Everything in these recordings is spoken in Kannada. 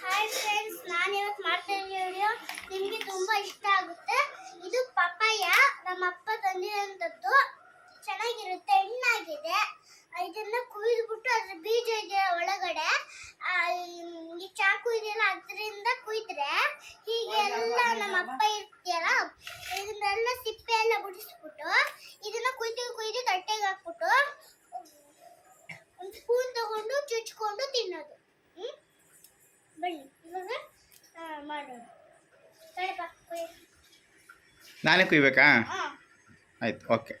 ಹಾಯ್ ಫ್ರೆಂಡ್ಸ್ ನಾನು ಇವತ್ತು ಮಾಡ್ತಾ ವಿಡಿಯೋ ನಿಮಗೆ ತುಂಬಾ ಇಷ್ಟ ಆಗುತ್ತೆ. ಇದು ಪಪ್ಪಾಯ ನಮ್ಮ ಅಪ್ಪ ತಂದಿರೋಂಥದ್ದು. ಚೆನ್ನಾಗಿರುತ್ತೆ ಹೆಣ್ಣಾಗಿದೆ. ಇದನ್ನು ಕುಯ್ದುಬಿಟ್ಟು ಅದ್ರ ಬೀಜ ಇದೆ ಒಳಗಡೆ. ಈ ಚಾಕು ಇದೆಯಲ್ಲ ಅದರಿಂದ ಕುಯ್ದ್ರೆ ಹೀಗೆಲ್ಲ ನಮ್ಮ ಅಪ್ಪ ಇರ್ತೀಯಲ್ಲ ಇದನ್ನೆಲ್ಲ ಸಿಪ್ಪೆ ಎಲ್ಲ ಬಿಡಿಸ್ಬಿಟ್ಟು ಇದನ್ನ ಕುಯ್ದು ಕುಯ್ದು ತಟ್ಟೆಗೆ ಹಾಕ್ಬಿಟ್ಟು ಒಂದು ಸ್ಪೂನ್ ತಗೊಂಡು ಚುಚ್ಕೊಂಡು ತಿನ್ನೋದು. ಬನ್ನಿ ಇವಾಗ ಮಾಡೋಣ. ನಾನೇ ಕುಯ್ಬೇಕಾ? ಹಾ. ಆಯ್ತು ಓಕೆ.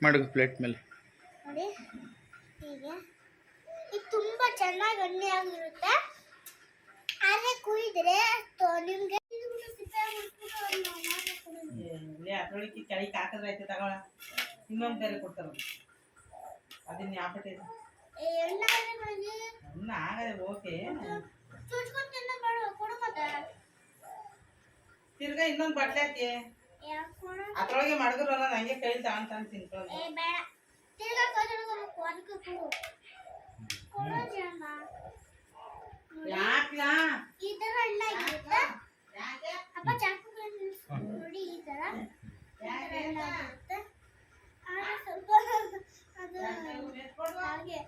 ಮಾಡು ಪ್ಲೇಟ್ ಮೇಲೆ. ನೋಡಿ ಹೀಗೆ. ಇದು ತುಂಬಾ ಚೆನ್ನಾಗಿ ಎಣ್ಣೆ ಆಗಿರುತ್ತೆ. ಆದರೆ ಕುಯ್ದ್ರೆ ನಿಮಗೆ ಅದ್ರೊಳಗೆ ಕೆಳಗೆ ಹಾಕಿದ್ರೆ ತಗೊಳ. ಇನ್ನೊಂದು ಬೇರೆ ಕೊಡ್ತಾರ ಅದನ್ನ ಯಾಪಟ್ಟೆ ಆಗದೆ ಓಕೆ ತಿರ್ಗಾ ಇನ್ನೊಂದು ಬಟ್ಲೆ ಹಾಕಿ. ಯಾಕೆ ಅದ್ರೊಳಗೆ ಮಾಡಿದ್ರು ಅನ್ನೋದು ಹಂಗೆ ಕೈ ತಗೊಂಡ್ ತಿನ್ಕೊಂಡು. ಯಾಕ್ಲಾ ಈ ತರ ಹಣ್ಣಾಗಿರುತ್ತೆ ಅಪ್ಪ ಚಾಕು ನೋಡಿ ಈ ತರ ಈ ತರ ಹಣ್ಣಾಗಿರುತ್ತೆ ಆದ್ರೆ ಸ್ವಲ್ಪ ಅದು ಹಾಗೆ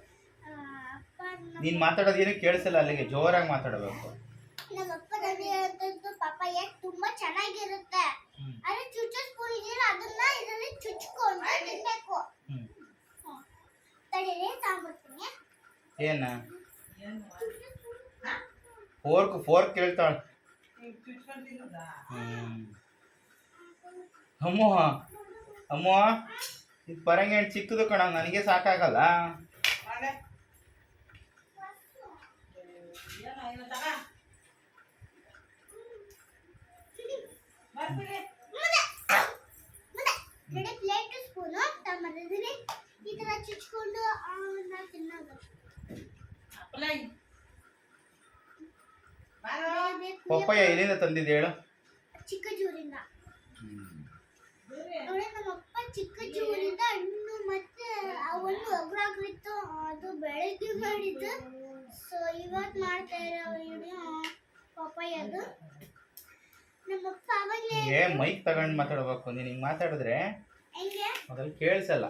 ಆ, ಅಪ್ಪ ನಮ್ಮ- ನೀನು ಮಾತಾಡೋದು ಏನೂ ಕೇಳಿಸಲ್ಲ ಅಲ್ಲಿಗೆ ಜೋರಾಗಿ ಮಾತಾಡಬೇಕು. ನಮ್ಮ ಅಪ್ಪ ಪಾಪ ಪಪ್ಪಾಯ ತುಂಬಾ ಚೆನ್ನಾಗಿರುತ್ತೆ. ಆದ್ರೆ ಚುಚ್ಚೋ ಸ್ಪೂನ್ ಇದೆಯಲ್ಲ ಅದನ್ನ ಇದರಲ್ಲಿ ಚುಚ್ಕೊಂಡು ತಿನ್ಬೇಕು. ತಡೀರಿ ತಗೊಂಡ್ಬರ್ತೀನಿ ಏನ? ಫೋರ್ಕ್ ಫೋರ್ಕ್ ಕೇಳ್ತಾಳೆ. ಅಮ್ಮ ಅಮ್ಮ ಇದು ಪರಂಗಿ ಚಿಕ್ಕದು ಕಣ ನನಗೆ ಸಾಕಾಗಲ್ಲ. ಪ್ಲೇಟ್ ಸ್ಪೂನು ತಗೊಂಡಿದ್ದೀನಿ ಈ ಥರ ಚುಚ್ಕೊಂಡು ಅವನ್ನ ತಿನ್ನೋದು. ಪಪ್ಪಾಯ ಎಲ್ಲಿಂದ ತಂದಿದ್ದೆ ಹೇಳು? ಚಿಕ್ಕ ಜೂರಿಂದ. ನೋಡಿ ನಮ್ಮ ಅಪ್ಪ ಚಿಕ್ಕ ಜೂರಿಂದ ಹಣ್ಣು ಮತ್ತೆ ಅವನು ಒಂದು ಒಗ್ರಾಗ್ರಿತ್ತು ಅದು ಬೆಳಗ್ಗೆ ಮಾಡಿದ್ದು. ಸೊ ಇವತ್ತು ಮಾಡ್ತಾ ಇರೋ ವಿಡಿಯೋ ಪಪ್ಪಾಯದು. ಅವಾಗಲೇ ಏ ಮೈಕ್ ತಗೊಂಡು ಮಾತಾಡ್ಬೇಕು. ನೀನು ಹಿಂಗೆ ಮಾತಾಡಿದ್ರೆ ಹೆಂಗೆ? ಅದ್ರಲ್ಲಿ ಕೇಳಿಸಲ್ಲ.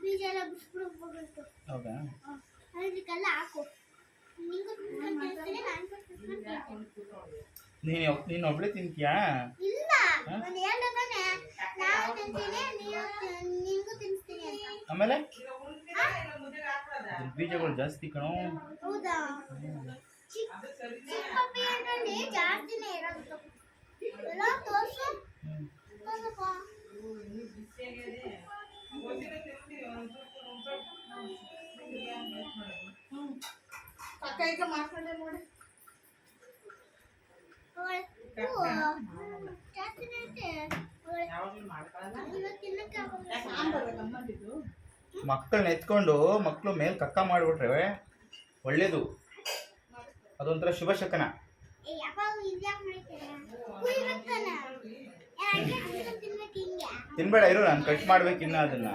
ಬೀಜ ಎಲ್ಲ ಬಿಸ್ಬಿಡ್ಬೇಕು ಹೌದಾ? ಅದಕ್ಕೆಲ್ಲ ಹಾಕು. ನೀನು ನೀನು ಒಬ್ಳೆ ತಿಂತೀಯಾ ಇಲ್ಲ ನಾನು ಹೇಳ್ದೆ ತಾನೆ ನಾವು ತಿಂತೀನಿ ನೀವು ತಿನ್- ನಿಂಗೂ ತಿನ್ನಿಸ್ತೀನಿ ಅಂತ ಆಮೇಲೆ ಈಗ ಉಣ್ತೀರ ಇಲ್ಲ ಮುದ್ದೆಗೆ ಹಾಕ್ಬಿಡೋದಾ? ಅದ್ರ ಬೀಜಗಳು ಜಾಸ್ತಿ ಕಣೋ ಹೌದಾ ಚಿಕ್ಕ ಅದು ಸರಿನೇ. ಚಿಕ್ಕ ಪಪ್ಪಿಯಲ್ಲಿ ಜಾಸ್ತಿನೇ ಇರೋದು ಎಲ್ಲ ತೋರ್ಸು ಹ್ಮ್. ತೋರ್ಸಪ್ಪ ಇನ್ನೂ ಬಿಸಿಯಾಗಿದೆ. ಮಕ್ಕಳನ್ನ ಎತ್ಕೊಂಡು ಮಕ್ಕಳು ಮೇಲೆ ಕಕ್ಕ ಮಾಡ್ಬಿಟ್ರೆ ಒಳ್ಳೇದು. ಅದೊಂಥರ ಶುಭ ಶಕನ. ತಿನ್ಬೇಡ ಇರು ನಾನು ಕಟ್ ಮಾಡ್ಬೇಕು ಇನ್ನ ಅದನ್ನ.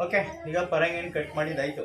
ಓಕೆ ಈಗ ಪರಂಗಿ ಹಣ್ಣು ಕಟ್ ಮಾಡಿದ್ದಾಯ್ತು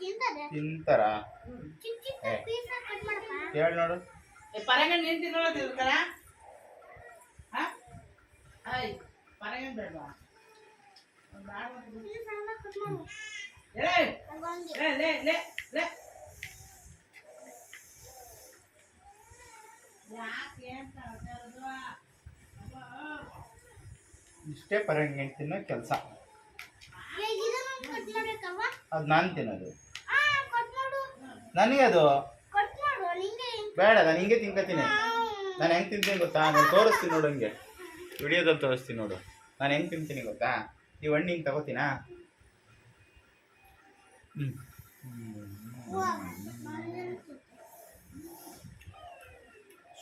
ತಿಂತಾರ? ಚಿಕ್ಕ ಚಿಕ್ಕ ಪೀಸ್ ಕಟ್ ಮಾಡಪ್ಪ. ಹೇಳಿ ನೋಡು. ಬೇಡವಾ. ಇಷ್ಟೇ ಪರಂಗಿ ಹಣ್ಣು ತಿನ್ನೋ ಕೆಲಸ. ಅದು ನಾನು ತಿನ್ನೋದು. ನನಗೆ ಅದು? ಬೇಡ ನಾನು ಹಿಂಗೆ ತಿನ್ಕೋತೀನಿ. ನಾನು ಹೆಂಗೆ ತಿಂತೀನಿ ಗೊತ್ತಾ? ನಾನು ತೋರಿಸ್ತೀನಿ ನೋಡು ಹಂಗೆ. ವಿಡಿಯೋದಲ್ಲಿ ತೋರಿಸ್ತೀನಿ ನೋಡು. ನಾನು ಹೆಂಗೆ ತಿಂತೀನಿ ಗೊತ್ತಾ? ಈ ಹಣ್ಣು ಹಿಂಗೆ ತಗೋತೀನಾ? ಹ್ಞೂ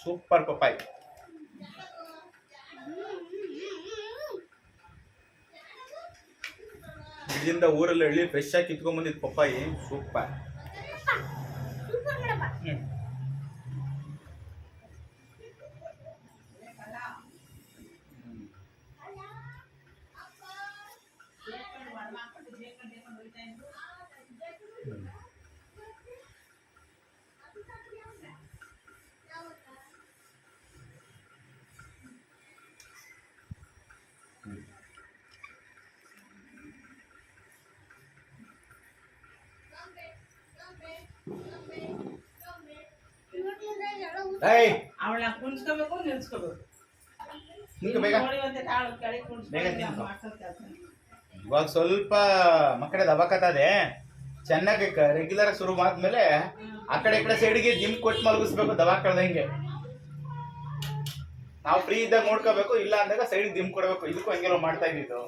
ಸೂಪರ್ ಪಪ್ಪಾಯಿ. ಇಲ್ಲಿಂದ ಊರಲ್ಲಿ ಹಳ್ಳಿ ಫ್ರೆಶ್ ಆಗಿ ಕಿತ್ಕೊಂಬಂದಿದ್ದು ಪಪ್ಪಾಯಿ. ಸೂಪರ್ ಇವತ್ತು ಮುಂದೆ ಎಲ್ಲ ಊಟ ಏಯ್ ಅವಳ ಕುಣಿಸ್ಕೋಬೇಕು ನಿಲ್ಸ್ಕೋಬೇಕು. ಇವಾಗ ಸ್ವಲ್ಪ ಮಕ್ಕಳ ದಬಾಕತ್ತದೆ ಚೆನ್ನಾಗಿ ರೆಗ್ಯುಲರ್ ಶುರು ಆದ್ಮೇಲೆ ಆ ಕಡೆ ಈ ಕಡೆ ಸೈಡ್ಗೆ ಜಿಮ್ ಕೊಟ್ಟು ಮಲಗಿಸ್ಬೇಕು ದಬಾಕಳ್ದಂಗೆ ನಾವು ಫ್ರೀ ಇದ್ದಾಗ ನೋಡ್ಕೋಬೇಕು ಇಲ್ಲ ಅಂದಾಗ ಸೈಡ್ ಜಿಮ್ ಕೊಡಬೇಕು ಇದಕ್ಕೂ ಹಂಗೆಲ್ಲ ಮಾಡ್ತಾ ಇದ್ದಿದ್ದು.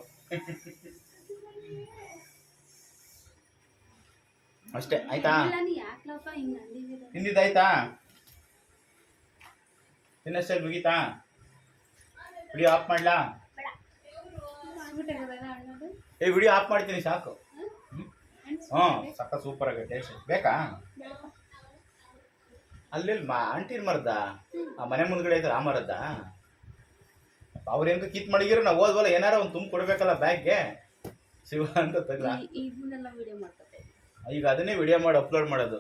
ಅಷ್ಟೇ ಆಯ್ತಾ? ಯಾಕ್ಲಪ್ಪ ತಿನ್ನಷ್ಟೇ ಮುಗೀತಾ? ವಿಡಿಯೋ ಆಫ್ ಮಾಡ್ಲಾ? ಏ ವಿಡಿಯೋ ಆಫ್ ಮಾಡ್ತೀನಿ ಸಾಕು. ಹ್ಞೂ ಸಕ್ಕ ಸೂಪರ್ ಆಗುತ್ತೆ ಟೇಸ್ಟ್ ಬೇಕಾ? ಅಲ್ಲಿ ಮಾ ಆಂಟಿನ ಮರದ? ಆ ಮನೆ ಮುಂದ್ಗಡೆ ಇದ್ರೆ ಆ ಮರದ? ಅವ್ರೇನು ಕಿತ್ ಮಡಗಿರೋ ನಾವು ಹೋದ್ವಲ್ಲ ಏನಾರ ಒಂದು ತುಂಬ ಕೊಡ್ಬೇಕಲ್ಲ ಬ್ಯಾಗ್ಗೆ? ಶಿವ ಅಂತ ಈಗ ಅದನ್ನೇ ವಿಡಿಯೋ ಮಾಡಿ ಅಪ್ಲೋಡ್ ಮಾಡೋದು.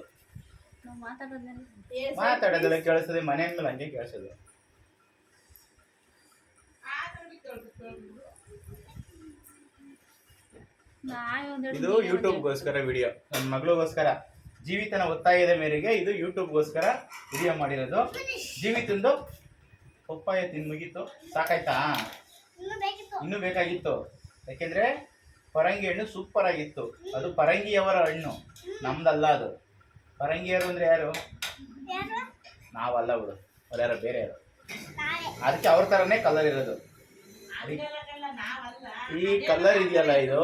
ಮಾತಾಡೋದೆಲ್ಲ ಕೇಳಿಸ್ತದೆ ಮನೆ ಮೇಲೆ ಹಂಗೆ ಕೇಳಿಸೋದು. ಇದು ಯೂಟ್ಯೂಬ್ಗೋಸ್ಕರ ವಿಡಿಯೋ ನನ್ನ ಮಗಳಿಗೋಸ್ಕರ. ಜೀವಿತನ ಒತ್ತಾಯದ ಮೇರೆಗೆ ಇದು ಯೂಟ್ಯೂಬ್ಗೋಸ್ಕರ ವಿಡಿಯೋ ಮಾಡಿರೋದು. ಜೀವಿತಂದು ಪಪ್ಪಾಯ ತಿಂದು ಮುಗೀತು. ಸಾಕಾಯ್ತಾ? ಇನ್ನೂ ಬೇಕಿತ್ತು. ಇನ್ನೂ ಬೇಕಾಗಿತ್ತು. ಯಾಕೆಂದ್ರೆ ಪರಂಗಿ ಹಣ್ಣು ಸೂಪರ್ ಆಗಿತ್ತು ಅದು ಪರಂಗಿಯವರ ಹಣ್ಣು. ನಮ್ದಲ್ಲ ಅದು. ಪರಂಗಿಯರು ಅಂದ್ರೆ ಯಾರು? ಯಾರು? ನಾವಲ್ಲ ಬಿಡು. ಅವ್ರ್ಯಾರೋ ಬೇರೆ ಯಾರು. ಅದಕ್ಕೆ ಅವ್ರ ತರನೇ ಕಲರ್ ಇರೋದು. ಈ ಕಲರ್ ಇದೆಯಲ್ಲ ಇದು?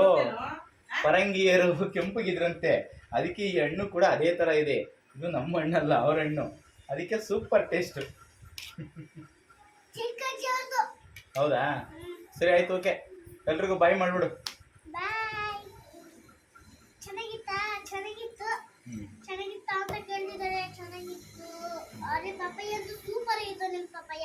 ಪರಂಗಿಯರು ಕೆಂಪಗಿದ್ರಂತೆ. ಅದಕ್ಕೆ ಈ ಹಣ್ಣು ಕೂಡ ಅದೇ ತರ ಇದೆ. ಇದು ನಮ್ಮ ಹಣ್ಣಲ್ಲ ಅವ್ರ ಹಣ್ಣು. ಅದಕ್ಕೆ ಸೂಪರ್ ಟೇಸ್ಟ್ ಹೌದಾ? ಸರಿ ಆಯ್ತು ಓಕೆ ಎಲ್ರಿಗೂ ಬಾಯ್ ಮಾಡ್ಬಿಡು. ಚೆನ್ನಾಗಿತ್ತಾ ಅಂತ ಕೇಳಿದ್ದಾರೆ ಚೆನ್ನಾಗಿತ್ತು. ಅರೆ ಪಪ್ಪಾಯ ಅಂತೂ ಸೂಪರ್ ಇತ್ತು ನಿಮ್ಮ ಪಪ್ಪಾಯ.